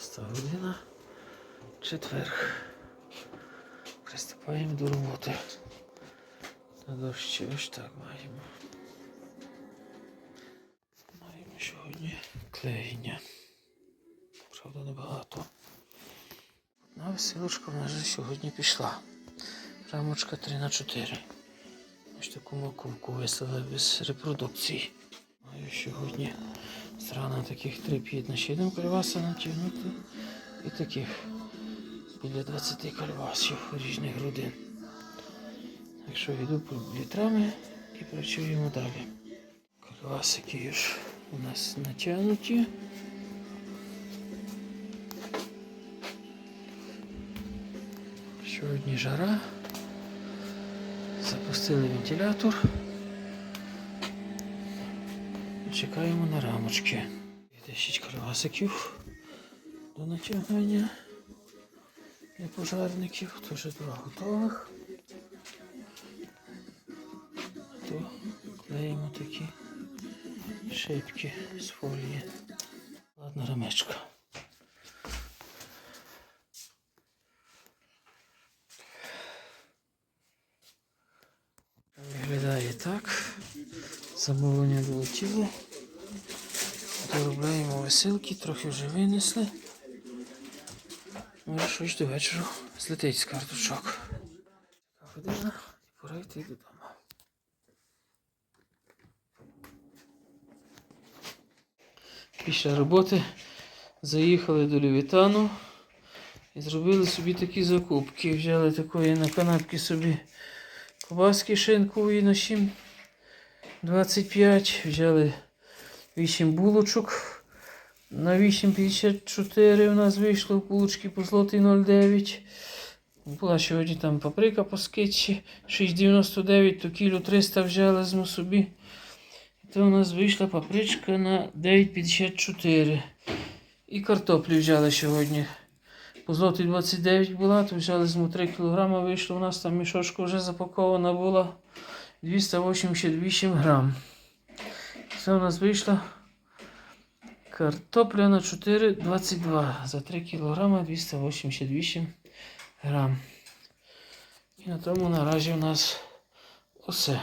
Шоста година. Четверг. Приступаємо до роботи. На дощі ось так маємо. Маємо сьогодні клеєння. Правда, небагато. Одна веселочка в нас сьогодні пішла. Рамочка 3 на 4 Ось таку макувку веселе без репродукції. Маю сьогодні зрана таких 3 на 7 кальваса натягнути і таких біля 20 кальвасів різних родин. Так що йду по літрами і працюємо далі. Кальвасики ж у нас натягнуті. Сьогодні жара. Запустили вентилятор. Чекаємо на рамочки. 10 кривасиків до натягання для пожарників. Теж два готових. То клеїмо такі шипки з фолії. Ладно, рамечка. Виглядає так. Замовлення долетіло. Доробляємо веселки, трохи вже винесли. Може щось до вечора злетить з карточок. Така година і пора йти додому. Після роботи заїхали до Лівітану і зробили собі такі закупки. Взяли такої на канапки собі ковбаски шинкової на 7 25. Взяли 8 булочок. На 8,54 у нас вийшло булочки по злотий 0,9. Була сьогодні там паприка по скетчі 6,99, то кіло 300 взяли з собі. То у нас вийшла папричка на 9,54. І картоплю взяли сьогодні. По злотий 29 була, то взяли з 3 кг, вийшло у нас там мішочка вже запакована була 288 грам. Це у нас вийшло картопля на 4,22 за 3 кг 288 грам. І на тому наразі у нас усе.